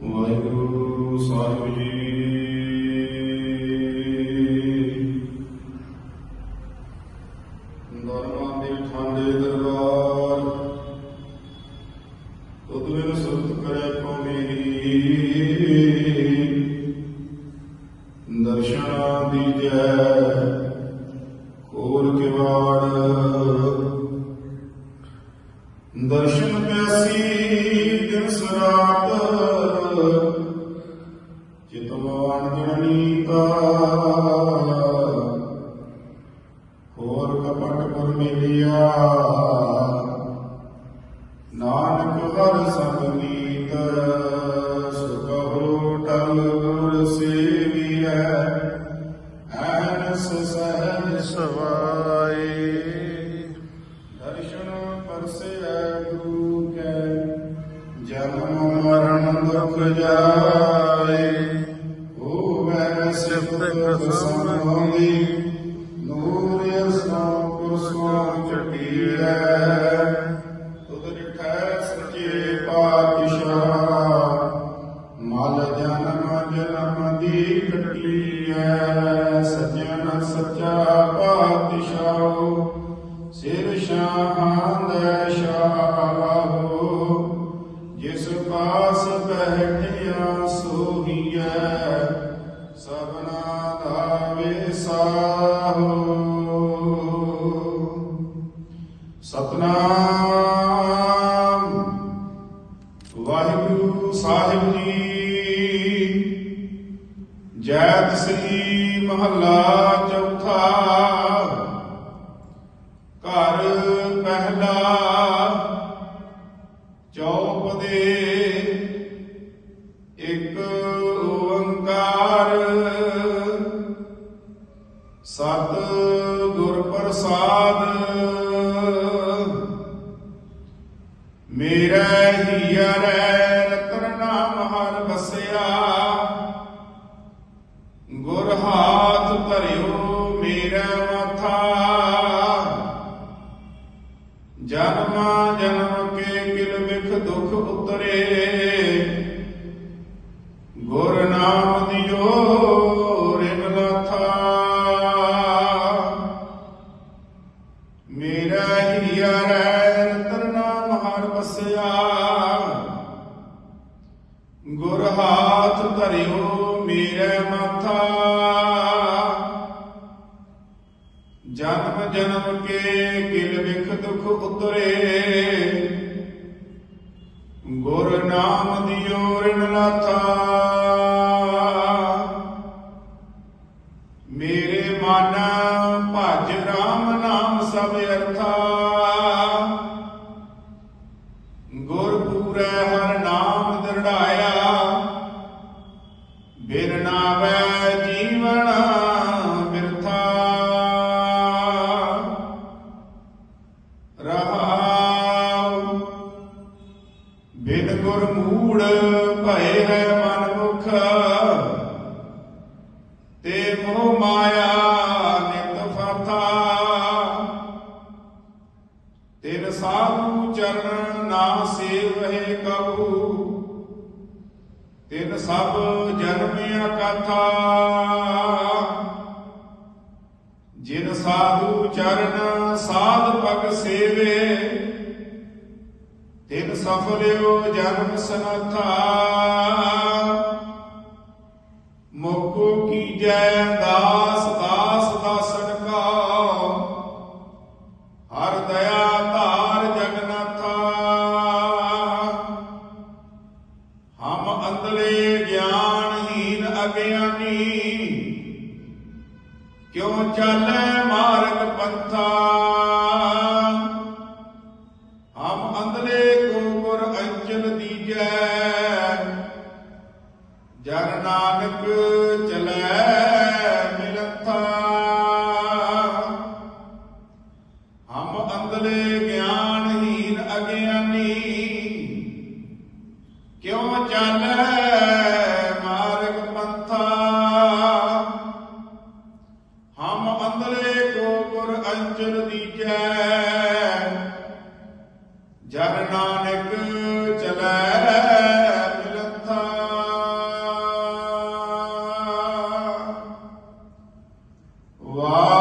ਵਾਹਿਗੁਰੂ ਸਾਹਿਬ ਜੀ। ਦਰਮਾਂ ਦੇ ਠਾਂਡੇ ਦਰਬਾਰ ਤੁਧ ਬਿਨ ਸੁਰਤ ਕਰੇ ਕੋ ਦਰਸ਼ਨ ਪਿਆਸੀ ਦਿਨ ਸਰਾਤ ਚਿਤਵਾਨ ਜਨਨੀਤਾ ਹੋਰ ਕਪਟ ਪੁਰ ਮਿਲਿਆ। ਨਾਨਕ ਹਰ ਸੰਗੀਤ ਸੁਖੋ ਟਲ ਗੁਰ ਸੇਵੀਐ, ਐਨਸ ਸਹਿਜ ਸਵਾਈ ਦਰਸ਼ਨ ਪਰਸੈ ਸ਼ਾਹਾਂ ਸ਼ਾਹੋ ਜਿਸ ਪਾਸ ਬੈਠਿਆ ਸੋਹੀਐ, ਸਭਨਾ ਦਾ ਵਿਸਾਹੋ ਸਤਨਾਮ, ਵਾਹਿਗੁਰੂ ਸਾਹਿਬ ਜੀ, ਜੈਤ ਸ੍ਰੀ ਮਹੱਲਾ ਚੌਥਾ ਚੌਪ ਦੇ ਇੱਕ ਓੰਕਾਰ। ਸਤ ਗੁਰ ਪ੍ਰਸਾਦ ਮੇਰਾ ਹੀਰੇ ਰਤਨ ਨਾਮ ਹਰ ਬਸਿਆ ਜਨਮ ਜਨਮ ਕੇ ਕਿਲ ਵਿਖ ਦੁਖ ਉਤਰੇ। ਗੁਰ ਨਾਮ ਦਿਓ ਰਿਨ ਮੇਰਾ ਹੀਰਾ ਰਤਨ ਨਾਮ ਹਰ ਬਸਿਆ ਗੁਰ ਹਾਥ ਧਰਿਓ ਮੇਰੇ ਮਾਥਾ। ਜਨਮ ਜਨਮ ਕੇ ਦੁਖ ਉਤਰੇ ਗੁਰ ਨਾਮ ਦਿਓ ਰਿਨ ਲਾਥਾ ਮੇਰੇ ਮਨ ਭਜ ਰਾਮ ਨਾਮ ਸਭ ਅਰਥਾ। ਮੂੜ ਭਏ ਹੈ ਮਨ ਮੁਖ। ਤੇ ਮੋਹ ਮਾਇਆ ਨਿਤ ਫਾਥਾ ਤਿਨ ਸਾਧੂ ਚਰਨ ਨਾ ਸੇਵਹਿ ਕਬੂ। ਤਿਨ ਸਭ ਜਨਮਿਆ ਕਥਾ। ਜਿਨ ਸਾਧੂ ਚਰਨ ਸਾਧ ਪਗ ਸੇਵੇ ਤਿਨ ਸਫਲਿਓ ਜਨਮ ਸਨਾਥਾ। ਮੋਕੋ ਕੀਜੈ ਦਾਸ ਦਾਸ ਦਾਸਨ ਕਾ ਹਰ ਦਇਆ ਧਾਰ ਜਗਨਾਥਾ ਹਮ ਅੰਧਲੇ ਗਿਆਨਹੀਨ ਅਗਿਆਨੀ। ਕਿਉ ਚਾਲੈ ਮਾਰਗ ਪੰਥਾ? ਚਾਲੈ ਮਾਰਗ ਪੰਥਾ। ਹਮ ਅੰਧਲੇ ਕੋ ਗੁਰ ਅੰਚਲ ਦੀਜੈ। ਜਨ ਨਾਨਕ ਚਲੈ ਮਿਲਥਾ ਵਾਹਿਗੁਰੂ